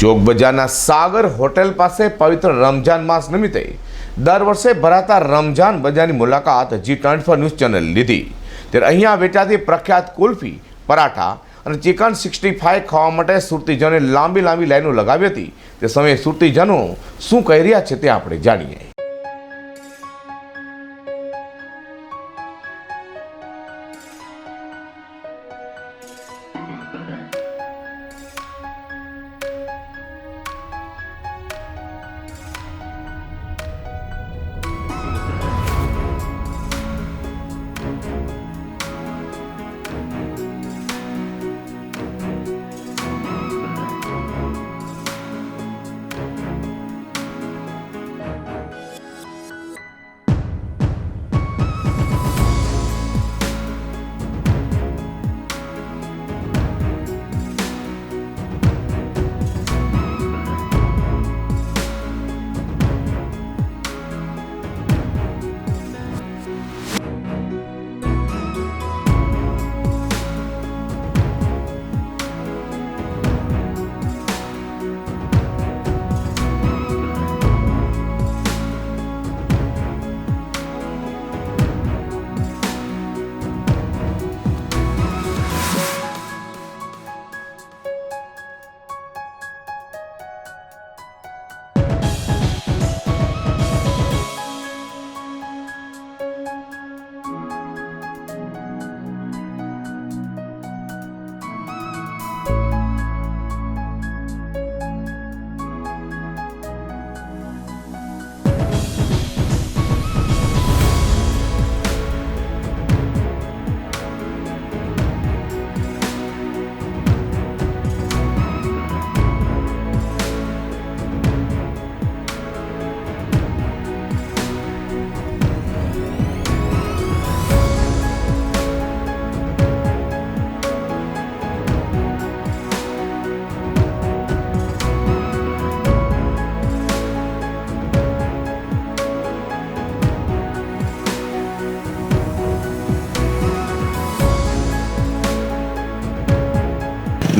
ચોક બજારના સાગર હોટેલ પાસે પવિત્ર રમજાન માસ નિમિત્તે દર વર્ષે ભરાતા રમજાન બજારની મુલાકાત જી ટ્વેન્ટી ન્યૂઝ ચેનલ લીધી. ત્યારે અહીંયા વેચાતી પ્રખ્યાત કુલ્ફી, પરાઠા અને ચિકન સિક્સટી ફાઇવ ખાવા માટે સુરતીજનોએ લાંબી લાંબી લાઈનો લગાવી હતી. તે સમયે સુરતીજનો શું કહી રહ્યા છે તે આપણે જાણીએ.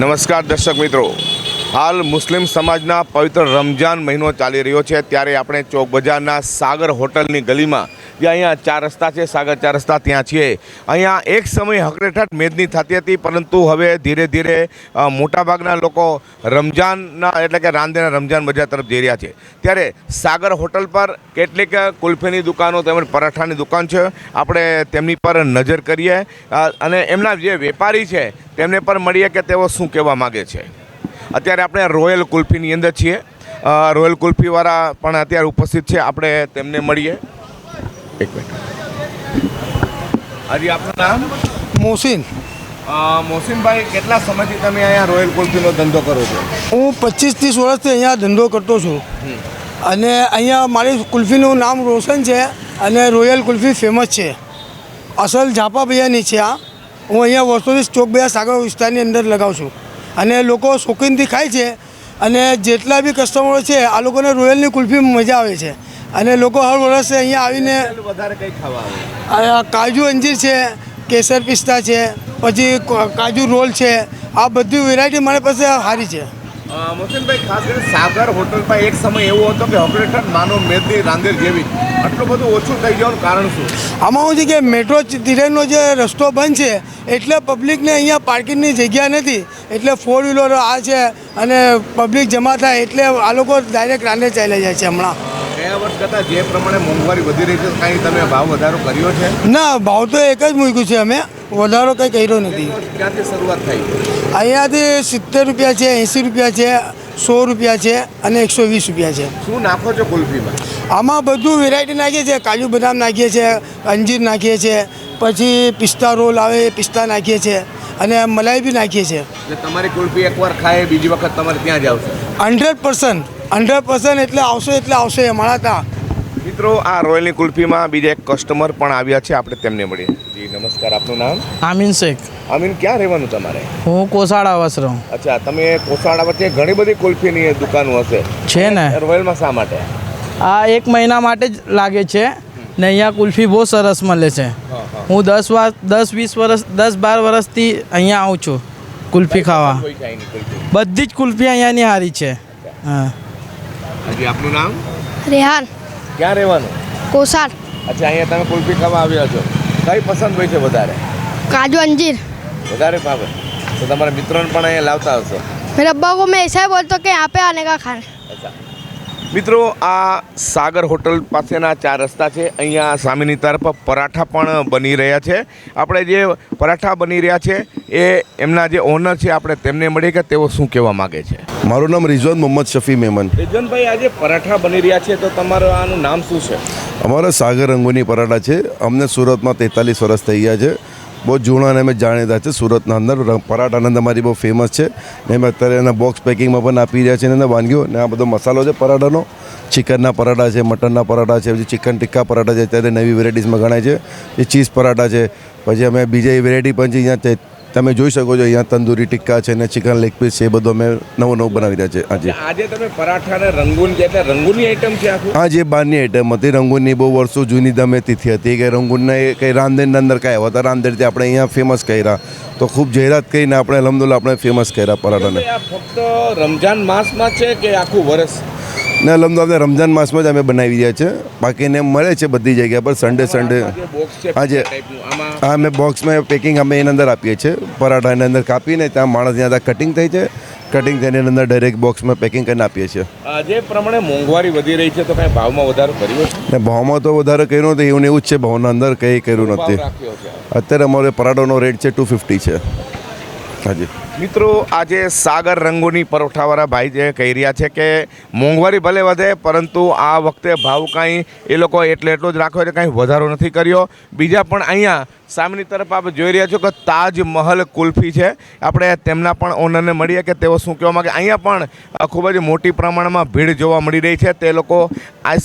નમસ્કાર દર્શક મિત્રો. હાલ મુસ્લિમ સમાજના પવિત્ર રમજાન મહિનો ચાલી રહ્યો છે. ત્યારે આપણે ચોક બજારના સાગર હોટલની ગલીમાં જે અહીંયા ચાર રસ્તા છે, સાગર ચાર રસ્તા ત્યાં છીએ. અહીંયા એક સમય હકરેઠાટ મેદની થતી હતી, પરંતુ હવે ધીરે ધીરે મોટાભાગના લોકો રમજાનના, એટલે કે રાંદેના રમજાન બજાર તરફ જઈ રહ્યા છે. ત્યારે સાગર હોટલ પર કેટલીક કુલ્ફીની દુકાનો, તેમજ પરાઠાની દુકાન છે. આપણે તેમની પર નજર કરીએ. અને એમના જે વેપારી છે, તેમને પર મળીએ કે તેઓ શું કહેવા માગે છે. અત્યારે આપણે રોયલ કુલ્ફીની અંદર છીએ. રોયલ કુલ્ફીવાળા પણ અત્યારે ઉપસ્થિત છે. આપણે તેમને મળીએ. એક મિનિટ હજી આપનું નામ? મોસીન અ, મોહસિનભાઈ કેટલા સમયથી તમે અહીંયા રોયલ કુલ્ફીનો ધંધો કરો છો? હું પચીસથી ત્રીસ વર્ષથી અહીંયા ધંધો કરતો છું. અને અહીંયા મારી કુલ્ફીનું નામ રોશન છે અને રોયલ કુલ્ફી ફેમસ છે. અસલ ઝાપા ભૈયાની છે આ. હું અહીંયા વર્ષોથી ચોક ભૈયા સાગર વિસ્તારની અંદર લગાવું છું. અને લોકો શોખીનથી ખાય છે અને જેટલા બી કસ્ટમરો છે આ લોકોને રોયલની કુલ્ફી મજા આવે છે. અને લોકો હર વર્ષે અહીંયા આવીને વધારે કંઈ ખાવા આ કાજુ અંજીર છે કેસર પિસ્તા છે પછી કાજુ રોલ છે આ બધી વેરાયટી મારી પાસે સારી છે. મોહસિનભાઈ ખાસ કરીને સાગર હોટલમાં એક સમય એવો હતો કે ઓપરેટર માનો મેદની રાંદેર જેવી. આટલું બધું ઓછું થઈ જવાનું કારણ શું? આમાં શું છે કે મેટ્રો ટ્રેનનો જે રસ્તો બંધ છે એટલે પબ્લિકને અહીંયા પાર્કિંગની જગ્યા નથી એટલે ફોર વ્હીલરો આ છે અને પબ્લિક જમા થાય એટલે આ લોકો ડાયરેક્ટ રાંધે ચાલ્યા જાય છે હમણાં. ગયા વર્ષ કરતાં જે પ્રમાણે મોંઘવારી વધી રહી છે કાંઈ તમે ભાવ વધારો કર્યો છે? ના ભાવ તો એક જ મૂક્યું છે અમે. વધારો કંઈ કર્યો નથી. ક્યાંથી શરૂઆત થઈ? અહીંયાથી સિત્તેર રૂપિયા છે એંસી રૂપિયા છે સો રૂપિયા છે અને એકસો વીસ રૂપિયા છે. શું નાખો છો કુલ્ફીમાં? આમાં બધું વેરાયટી નાખીએ છીએ. કાજુ બદામ નાખીએ છીએ અંજીર નાખીએ છીએ પછી પિસ્તા રોલ આવે એ પિસ્તા નાખીએ છીએ. અને મલાઈ બી નાખીએ છીએ. એટલે તમારી કુલ્ફી એકવાર ખાય બીજી વખત તમારે ત્યાં જ આવશે. Hundred percent. હંડ્રેડ પર્સન્ટ એટલે આવશે એટલે આવશે અમારા ત્યાં મિત્રો આ રોયલની કુલ્ફીમાં બીજા એક કસ્ટમર પણ આવ્યા છે આપણે તેમને મળીએ. જી નમસ્કાર આપનું નામ? આમીન શેખ. આમીન ક્યાં રહેવાનું તમારે? હું કોસાડા રહું અચ્છા તમે કોસાડા વચ્ચે ઘણી બધી કુલ્ફીની દુકાનો હશે. છે ને. રોયલમાં શા માટે? આ એક મહિના માટે જ લાગે છે. ને અહીંયા કુલ્ફી બહુ સરસ મળે છે. હું દસ વાર દસ વીસ વરસ દસ બાર વરસથી અહીંયા આવું છું કુલ્ફી ખાવા. બધી જ કુલ્ફી અહીંયાની હારી છે. હા. આપનું નામ? રેહાન. ક્યાં રહેવાનું? કોસાર. અચ્છા અહીંયા તમે કુલ્ફી ખાવા આવ્યા છો. કઈ પસંદ હોય છે વધારે? કાજુ અંજીર. વધારે ભાવે. તો તમારા મિત્રોને પણ અહીંયા લાવતા હશો. મેરા અબ્બા કો મેં એસા બોલતો કે યહાં પે આને કા ખાને. મિત્રો આ સાગર હોટલ પાસેના ચાર રસ્તા છે. અહીંયા સામેની તરફ પરાઠા પણ બની રહ્યા છે. આપણે જે પરાઠા બની રહ્યા છે એ એમના જે ઓનર છે આપણે તેમને મળીએ કે તેઓ શું કહેવા માગે છે? મારું નામ રિઝવાન મોહમ્મદ શફી મેમન. રિઝવાનભાઈ આજે પરાઠા બની રહ્યા છે તો તમારું આનું નામ શું છે? અમારા સાગર રંગોની પરાઠા છે. અમને સુરતમાં તેતાલીસ વર્ષ થઈ ગયા છે. બહુ જૂના અને અમે જાણીતા છે. સુરતના અંદર પરાઠાના અંદર અમારી બહુ ફેમસ છે. ને અમે અત્યારે એના બોક્સ પેકિંગમાં પણ આપી રહ્યા છે અને વાનગીઓ. ને આ બધો મસાલો છે પરાઠાનો. ચિકનના પરાઠા છે, મટનના પરાઠા છે, પછી ચિકન ટિક્કા પરાઠા છે, અત્યારે નવી વેરાયટીઝમાં ગણાય છે. એ ચીઝ પરાઠા છે. પછી અમે બીજી વેરાયટી પણ છે, અહીંયા તમે જોઈ શકો છો અહીંયા તંદૂરી ટિક્કા છે ને ચિકન લેગ પીસ છે એ બધું અમે નવું નવું બનાવી રહ્યા છે આજે. આજે તમે પરાઠાને રંગૂન કે એટલે રંગૂનની આઈટમ છે આખું? હા જે બહારની આઈટમ હતી રંગૂનની બહુ વર્ષો જૂની દમે તિથિ હતી. કે રંગૂનના એ કંઈ રાંદેરના અંદર કાંઈ આવ્યા હતા રાંદેરથી આપણે અહીંયા ફેમસ કર્યા. તો ખૂબ જાહેરાત કરીને આપણે અલહમદુલ્લા આપણે ફેમસ કર્યા પરાઠાને. ફક્ત રમજાન માસમાં છે કે આખું વર્ષ? ને આપણે રમજાન માસમાં જ અમે બનાવી રહ્યા છે. બાકીને મળે છે બધી જગ્યા પર. સન્ડે સન્ડે આજે- હા અમે બોક્સમાં પેકિંગ અમે એની અંદર આપીએ છીએ. પરાઠા એની અંદર કાપીને ત્યાં માણસ ત્યાં કટિંગ થઈ છે. કટિંગ થઈને એની અંદર ડાયરેક્ટ બોક્સમાં પેકિંગ કરીને આપીએ છીએ. જે પ્રમાણે મોંઘવારી વધી રહી છે તો કઈ ભાવમાં વધારો કર્યો ને ભાવમાં તો વધારે કર્યું નથી એવું એવું જ છે. ભાવના અંદર કંઈ કર્યું નથી. અત્યારે અમારે પરાઠાનો રેટ છે ટુ ફિફ્ટી છે. હાજી. મિત્રો, આજે સાગર રંગોની પરોઠાવાળા ભાઈ જે કહી રહ્યા છે કે મોંઘવારી ભલે વધે, પરંતુ આ વખતે ભાવ કાંઈ એ લોકો એટલે એટલો જ રાખ્યો છે, કાંઈ વધારો નથી કર્યો. બીજા પણ અહીંયા સામેની તરફ આપ જોઈ રહ્યા છો કે તાજમહલ કુલ્ફી છે. આપણે તેમના પણ ઓનરને મળીએ કે તેઓ શું કહેવા માગે. અહીંયા પણ ખૂબ જ મોટી પ્રમાણમાં ભીડ જોવા મળી રહી છે. તે લોકો આઈસ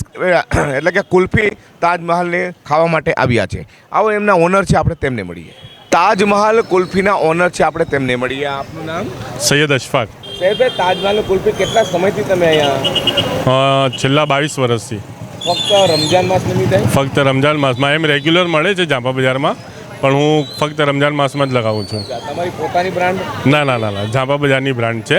એટલે કે કુલ્ફી તાજમહલને ખાવા માટે આવ્યા છે. આવો એમના ઓનર છે, આપણે તેમને મળીએ. તાજમહલ કુલ્ફીના ઓનર છે. આપણે તેમને મળીએ. આપનું નામ? સૈયદ અશફાક. સાહેબ તાજમહાલ કુલ્ફી કેટલા સમયથી તમે અહીંયા? છેલ્લા બાવીસ વર્ષથી. ફક્ત રમજાન માસ નિમિત્તે ફક્ત રમજાન માસમાં. એમ રેગ્યુલર મળે છે જાંબા બજારમાં પણ હું ફક્ત રમજાન માસમાં જ લગાવું છું. તમારી પોતાની બ્રાન્ડ ના ના ના ના જાંબા બજારની બ્રાન્ડ છે.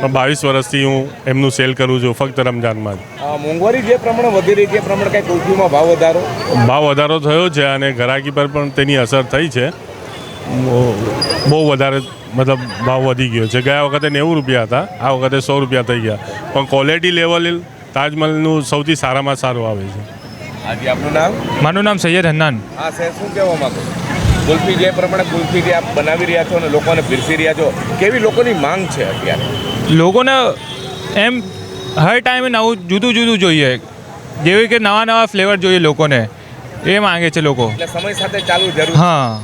પણ બાવીસ વર્ષથી હું એમનું સેલ કરું છું ફક્ત રમજાનમાં જ. મોંઘવારી જે પ્રમાણે વધી રહી છે એ પ્રમાણે કઈ કુલ્ફીમાં ભાવ વધારો? ભાવ વધારો થયો છે અને ઘરાકી પર પણ તેની અસર થઈ છે. બહુ- વધારે મતલબ ભાવ વધી ગયો છે. ગયા વખતે નેવું રૂપિયા હતા આ વખતે સો રૂપિયા થઈ ગયા. પણ ક્વોલિટી લેવલ તાજમહલનું સૌથી સારામાં સારું આવે છે. આજે આપનું નામ? મારું નામ સૈયદ હન્નાન. હા સાહેબ શું કહેવા માંગો કુલ્ફી જે પ્રમાણે કુલ્ફી જે આપ બનાવી રહ્યા છો અને લોકોને પીરસી રહ્યા છો કેવી લોકોની માંગ છે અત્યારે? લોકોને એમ હર ટાઈમે નવું જુદું જુદું જોઈએ. જેવી કે નવા નવા ફ્લેવર જોઈએ લોકોને. એ માંગે છે લોકો. એટલે સમય સાથે ચાલુ જરૂર હા.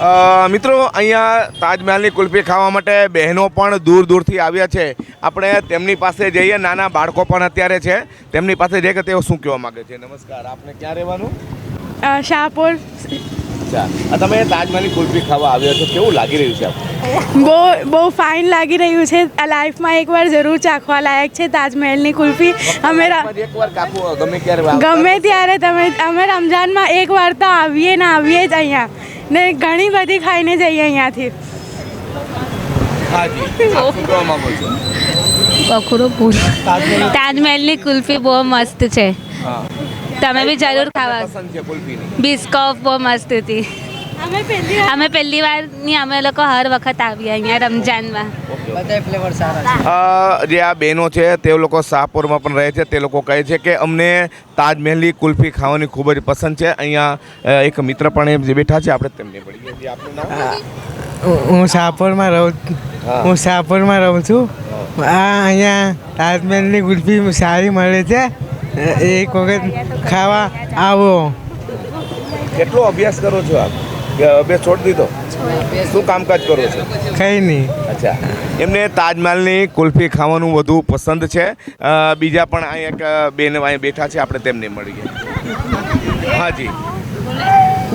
મિત્રો, અહીંયા તાજમહેલની કુલ્ફી ખાવા માટે બહેનો પણ દૂર દૂરથી આવ્યા છે. આપણે તેમની પાસે જઈએ. નાના બાળકો પણ અત્યારે છે. તેમની પાસે જઈએ કે તેઓ શું કહેવા માંગે છે? નમસ્કાર. આપને ક્યાં રહેવાનું? શાહપુર. અચ્છા. તમે તાજમહેલની કુલ્ફી ખાવા આવ્યા છો કેવું લાગી રહ્યું છે બહુ બહુ ફાઇન લાગી રહ્યું છે. આ લાઈફમાં એકવાર જરૂર ચાખવા લાયક છે તાજમહેલની કુલ્ફી. અમે ગમે ત્યારે ગમે ત્યારે તમે અમે રમજાનમાં એકવાર તો આવીએ ને આવીએ જ અહીંયા. ને ઘણી બધી ખાઈને જઈએ અહીંયાથી. તાજમહેલની કુલ્ફી બહુ મસ્ત છે. હા. તમે બી જરૂર ખાવા. પસંદ છે કુલ્ફીની. બિસ્કોફ બહુ મસ્ત હતી. અમે પહેલી અમે પહેલી વારની અમે લોકો હર વખત આવીએ અહીંયા રમજાનમાં અ, જે આ બહેનો છે તે લોકો શાહપુરમાં પણ રહે છે. તે લોકો કહે છે કે અમને તાજમહેલની કુલ્ફી ખાવાની ખૂબ જ પસંદ છે. અહીંયા એક મિત્ર પણ એમ જે બેઠા છે આપણે તેમને મળીએ છીએ. આપનું નામ? હું. હું શાહપુરમાં રહું હું. શાહપુરમાં રહું છું. આ અહીંયા તાજમહેલની કુલ્ફી સારી મળે છે. એક વખત ખાવા આવો. કેટલો અભ્યાસ કરો છો આપ? અભ્યાસ છોડી દીધો? શું કામકાજ કરો છો? કંઈ નહીં અચ્છા. એમને તાજમહેલની કુલ્ફી ખાવાનું વધુ પસંદ છે. બીજા પણ અહીંયા એક બેન અહીંયા બેઠા છે આપણે તેમને મળીએ હાજી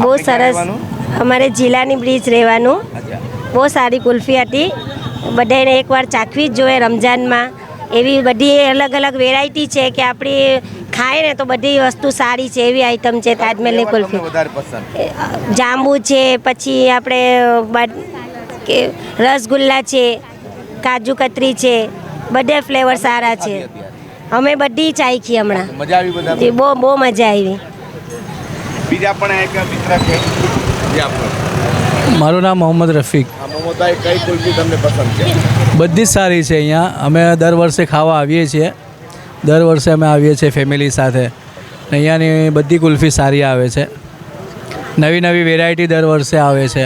બહુ સરસ. અમારે જિલ્લાની બ્રિજ રહેવાનું. બહુ સારી કુલ્ફી હતી. બધાને એકવાર ચાખવી જ જોઈએ રમજાનમાં એવી બધી અલગ અલગ વેરાયટી છે કે આપણી ખાય ને તો બધી વસ્તુ સારી છે એવી આઈટમ છે તાજમહેલની કુલ્ફી. જાંબુ છે પછી આપણે રસગુલ્લા છે કાજુ કતરી છે બધે ફ્લેવર સારા છે. અમે બધી ચાખી હમણાં. મજા આવી બધા બહુ બહુ મજા આવી. બીજા પણ એક મિત્ર છે. મારું નામ મોહમ્મદ રફીક. આ કઈ કુલ્ફી તમને પસંદ છે? બધી જ સારી છે અહીંયા. અમે દર વર્ષે ખાવા આવીએ છીએ. દર વર્ષે અમે આવીએ છીએ ફેમિલી સાથે. અહીંયાની બધી કુલ્ફી સારી આવે છે. નવી નવી વેરાયટી દર વર્ષે આવે છે.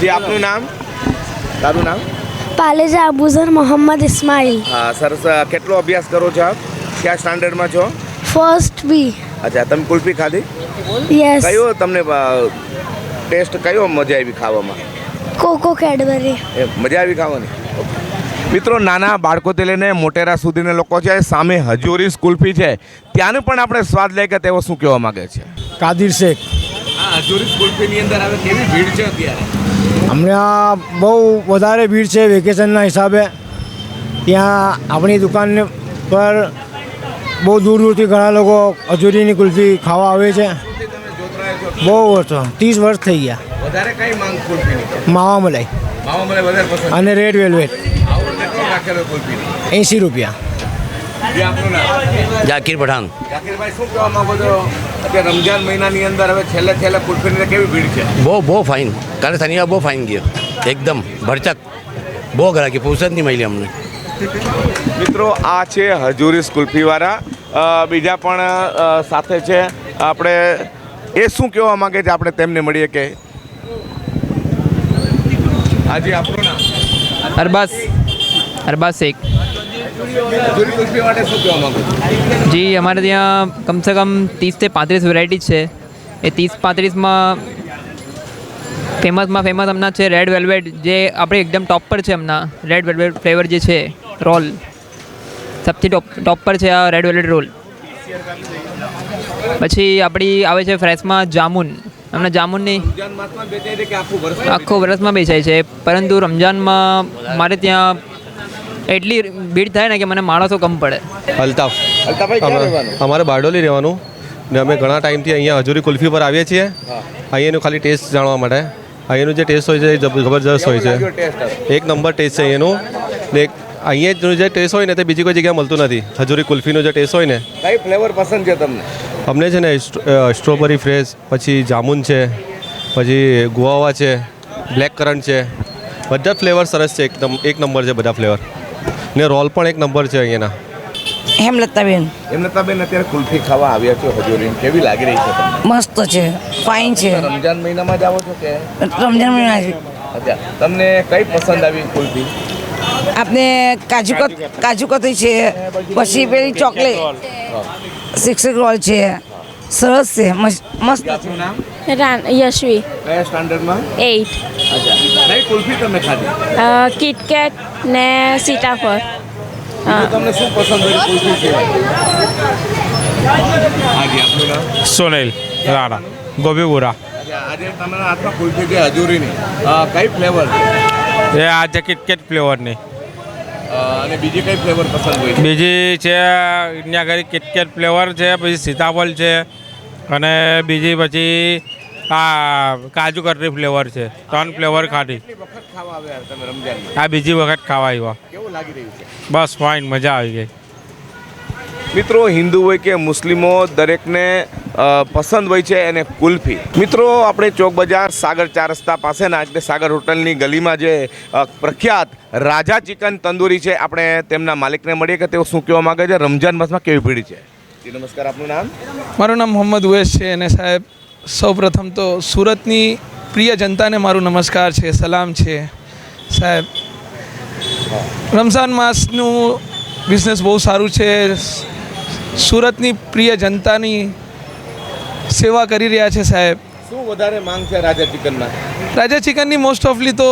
જી આપનું નામ? તારું નામ? પાલેજા અબુઝર મોહમ્મદ ઇસ્માઇલ. હા સરસ. કેટલો અભ્યાસ કરો છો આપ? કયા સ્ટાન્ડર્ડમાં છો? ફર્સ્ટ બી અચ્છા તમે કુલ્ફી ખાધી? યસ કયો તમને ટેસ્ટ કયો મજા આવી ખાવામાં? Cocoa Cadbury. એ મજા આવી ખાવાની? મિત્રો નાના બાળકોથી લઈને મોટેરા સુધીના લોકો છે સામે હજુરી સ્કૂલફી છે. ત્યાંનો પણ આપણે સ્વાદ લઈ કે તેઓ શું કહેવા માંગે છે? કાદિર શેખ. આ હજુરી સ્કૂલફીની અંદર આવે કેવી ભીડ છે અત્યારે? હમણાં બહુ વધારે ભીડ છે વેકેશનના હિસાબે. ત્યાં આપણી દુકાન પર બહુ દૂર દૂરથી ઘણા લોકો હજુરીની કુલ્ફી ખાવા આવે છે. બહુ વર્ષો ત્રીસ વર્ષ થઈ ગયા. વધારે કઈ માંગ કુલ્ફીની માવા મલાઈ માવા મને વધારે પસંદ અને રેડ વેલ્વેટ રાખેલો કુલ્ફીની? એંસી રૂપિયા. જે જાકીર પઠાણ. જાકીરભાઈ શું કહેવા માંગો છો? અત્યારે રમજાન મહિનાની અંદર હવે છેલ્લે છેલ્લે કુલ્ફીની કેવી ભીડ છે? બહુ બહુ ફાઇન. કાલે શનિવાર બહુ ફાઇન ગયો. એકદમ ભરચક. બહુ ગ્રાહકી ફુરસદ નહીં મળી અમને. મિત્રો આ છે હજુરી કુલ્ફીવાળા. બીજા પણ સાથે છે. આપણે એ શું કહેવા માંગે છે? આપણે તેમને મળીએ કે આજે આપણું નામ? અરબાસ. અરબાઝ શેખ? જી અમારે ત્યાં કમસે કમ ત્રીસથી પાંત્રીસ વેરાયટી છે. એ ત્રીસ પાંત્રીસમાં ફેમસમાં ફેમસ હમણાં છે રેડ વેલ્વેટ જે આપણે એકદમ ટોપ પર છે હમણાં. રેડ વેલ્વેટ ફ્લેવર જે છે રોલ સૌથી ટોપ ટોપ પર છે આ રેડ વેલ્વેટ રોલ પછી આપણી આવે છે ફ્રેશમાં જામુન. હમણાં જામુનની આખું વર્ષ આખો વર્ષમાં બેચાય છે. પરંતુ રમજાનમાં મારે ત્યાં એટલી ભીડ થાય ને કે મને માણસો કમ પડે. અલ્તાફ અમારે બારડોલી રહેવાનું ને અમે ઘણા ટાઈમથી અહીંયા હજુરી કુલ્ફી પર આવીએ છીએ. અહીંયાનું ખાલી ટેસ્ટ જાણવા માટે. અહીંયાનું જે ટેસ્ટ હોય છે એ જબરજસ્ત હોય છે. એક નંબર ટેસ્ટ છે અહીંયાનું. ને એક અહીંયાનું જે ટેસ્ટ હોય ને તે બીજી કોઈ જગ્યાએ મળતું નથી. હજુરી કુલ્ફીનો જે ટેસ્ટ હોય ને. કઈ ફ્લેવર પસંદ છે તમને? અમને છે ને સ્ટ્રોબેરી ફ્રેશ પછી જામુન છે પછી ગુવાવા છે બ્લેક કરન્ટ છે બધા ફ્લેવર સરસ છે એકદમ એક નંબર છે બધા ફ્લેવર. ને રોલ પણ એક નંબર છે અહીંયાના. હેમલતાબેન હેમલતાબેન અત્યારે કુલ્ફી ખાવા આવ્યા છો હજુરી. કેવી લાગી રહી છે મસ્ત છે ફાઇન છે. રમજાન મહિનામાં જ આવો છો કે? રમજાન મહિના તમને કઈ પસંદ આવી કુલ્ફી? આપને કાજુ કત કાજુ કતરી છે પછી પેલી ચોકલેટ. શિક્ષક રોલ છે સરસ છે મસ્ત મસ્ત આપનું નામ યશવી કયા સ્ટાન્ડર્ડમાં એઇટ અચ્છા કઈ કુલ્ફી તમે ખાધી કિટકેટ ને સીતાફળ બીજું તમને શું પસંદ હોય કુલ્ફી સિવાય હાજી આપનું નામ સોનેલ રાણા ગોબીપુરા અચ્છા આજે તમારા હાથમાં કુલ્ફી છે હજુરીની અ, કઈ ફ્લેવર એ આ છે કિટકેટ ફ્લેવરની અને બીજી કઈ ફ્લેવર પસંદ હોય બીજી છે અહીંયા આગળ કિટકેટ ફ્લેવર છે પછી સીતાફળ છે અને બીજી પછી આ કાજુ કતરી ફ્લેવર છે. ત્રણ ફ્લેવર ખાધી. વખત ખાવા આવ્યા તમે રમજાન આ બીજી વખત ખાવા આવ્યા. કેવું લાગી રહ્યું છે? બસ ફાઇન મજા આવી ગઈ. મિત્રો હિન્દુ હોય કે મુસ્લિમો દરેકને પસંદ હોય છે એને કુલ્ફી. મિત્રો, આપણે ચોક બજાર સાગર ચાર રસ્તા પાસેના એટલે સાગર હોટલની ગલીમાં જે પ્રખ્યાત રાજા ચિકન તંદૂરી છે, આપણે તેમના માલિકને મળીએ કે તેઓ શું કહેવા માંગે છે રમજાન માસમાં કેવી ભીડ છે? નમસ્કાર, આપનું નામ? મારું નામ મોહમ્મદ ઉવેશ છે અને સાહેબ, સૌપ્રથમ તો સુરતની પ્રિય જનતાને મારું નમસ્કાર છે, સલામ છે. સાહેબ, રમઝાન માસનું બિઝનેસ બહુ સારું છે. સુરતની પ્રિય જનતાની સેવા કરી રહ્યા છે સાહેબ. શું વધારે માંગ છે રાજા ચિકનમાં? રાજા ચિકનની મોસ્ટ ઓફલી તો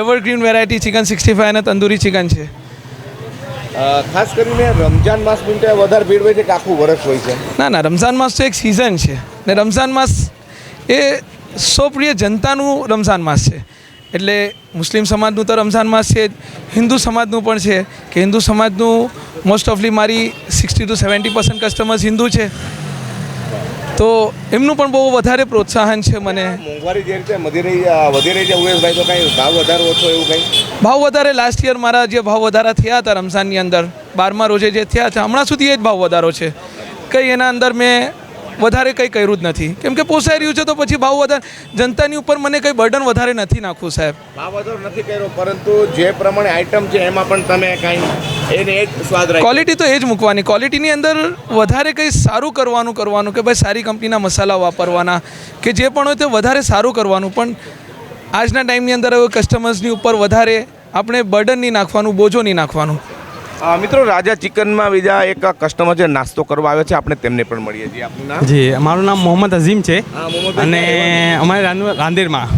evergreen variety chicken sixty five અને તંદૂરી ચિકન છે. ખાસ કરીને રમઝાન માસ માટે વધારે ભીડ હોય છે કે આખું વર્ષ હોય છે? ના ના રમઝાન માસ તો એક સિઝન છે. ને રમઝાન માસ એ સૌપ્રિય જનતાનું રમઝાન માસ છે. એટલે મુસ્લિમ સમાજનું તો રમઝાન માસ છે હિન્દુ સમાજનું પણ છે કે હિન્દુ સમાજનું મોસ્ટ ઓફલી મારી sixty two seventy percent customers Hindu છે. તો એમનું પણ બહુ વધારે પ્રોત્સાહન છે મને. મોંઘવારી જે રીતે વધી રહી વધી રહી છે ઉમેશભાઈ તો કંઈ ભાવ વધારો ઓછો એવું કંઈ? ભાવ વધારે લાસ્ટ યર મારા જે ભાવ વધારા થયા હતા રમઝાનની અંદર બારમા રોજે જે થયા હતા હમણાં સુધી એ જ ભાવ વધારો છે. કંઈ એના અંદર મેં વધારે કંઈ કર્યું જ નથી. કેમ કે પોસાઈ રહ્યું છે તો પછી ભાવ વધારે જનતાની ઉપર મને કંઈ બર્ડન વધારે નથી નાખવું સાહેબ. ભાવ વધારો નથી કર્યો પરંતુ જે પ્રમાણે આઈટમ છે એમાં પણ તમે કાંઈ એને એ જ સ્વાદ ક્વોલિટી તો એ જ મૂકવાની. ક્વોલિટીની અંદર વધારે કંઈ સારું કરવાનું કરવાનું કે ભાઈ સારી કંપનીના મસાલા વાપરવાના કે જે પણ હોય તે વધારે સારું કરવાનું. પણ આજના ટાઈમની અંદર હવે કસ્ટમર્સની ઉપર વધારે આપણે બર્ડન નહીં નાખવાનું બોજો નહીં નાખવાનું. મિત્રો રાજા ચિકનમાં બીજા એક કસ્ટમર જે નાસ્તો કરવા આવે છે આપણે તેમને પણ મળીએ છીએ. આપનું નામ? જી મારું નામ મોહમ્મદ અઝીમ છે. અને અમારે રાંદેર- રાંદેરમાં.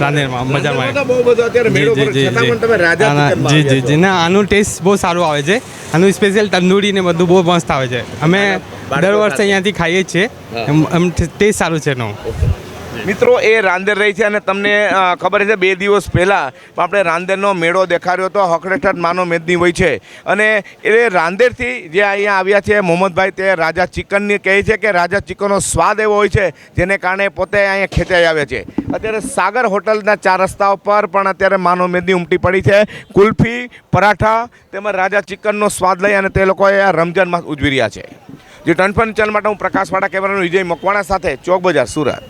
રાંદેરમાં. બજારમાં બહુ બધો અત્યારે મેળો પણ તમે રાજા ના, ના, ચિકનમાં જી જી જી. ના આનું ટેસ્ટ બહુ સારું આવે છે. આનું સ્પેશિયલ તંદૂરી ને બધું બહુ મસ્ત આવે છે. અમે દર વર્ષે અહીંયાથી ખાઈએ છીએ. એમ એમ ટેસ્ટ સારું છે એનો. મિત્રો, એ રાંદેર રહી છે અને તમને ખબર છે, બે દિવસ પહેલાં આપણે રાંદેરનો મેળો દેખાડ્યો હતો હકડેઠ માનો મેદની હોય છે. અને એ રાંદેરથી જે અહીંયા આવ્યા છે, મોહમ્મદભાઈ, તે રાજા ચિકનની કહે છે કે રાજા ચિકનનો સ્વાદ એવો હોય છે, જેને કારણે પોતે અહીંયા ખેંચાઈ આવે છે. અત્યારે સાગર હોટલના ચાર રસ્તાઓ પર પણ અત્યારે માનો મેદની ઉમટી પડી છે. કુલ્ફી, પરાઠા તેમજ રાજા ચિકનનો સ્વાદ લઈ અને તે લોકોએ આ રમજાન ઉજવી રહ્યા છે. જે ટનફન ચેનલ માટે હું પ્રકાશવાળા કેમેરાનો વિજય મકવાણા સાથે ચોક બજાર સુરત.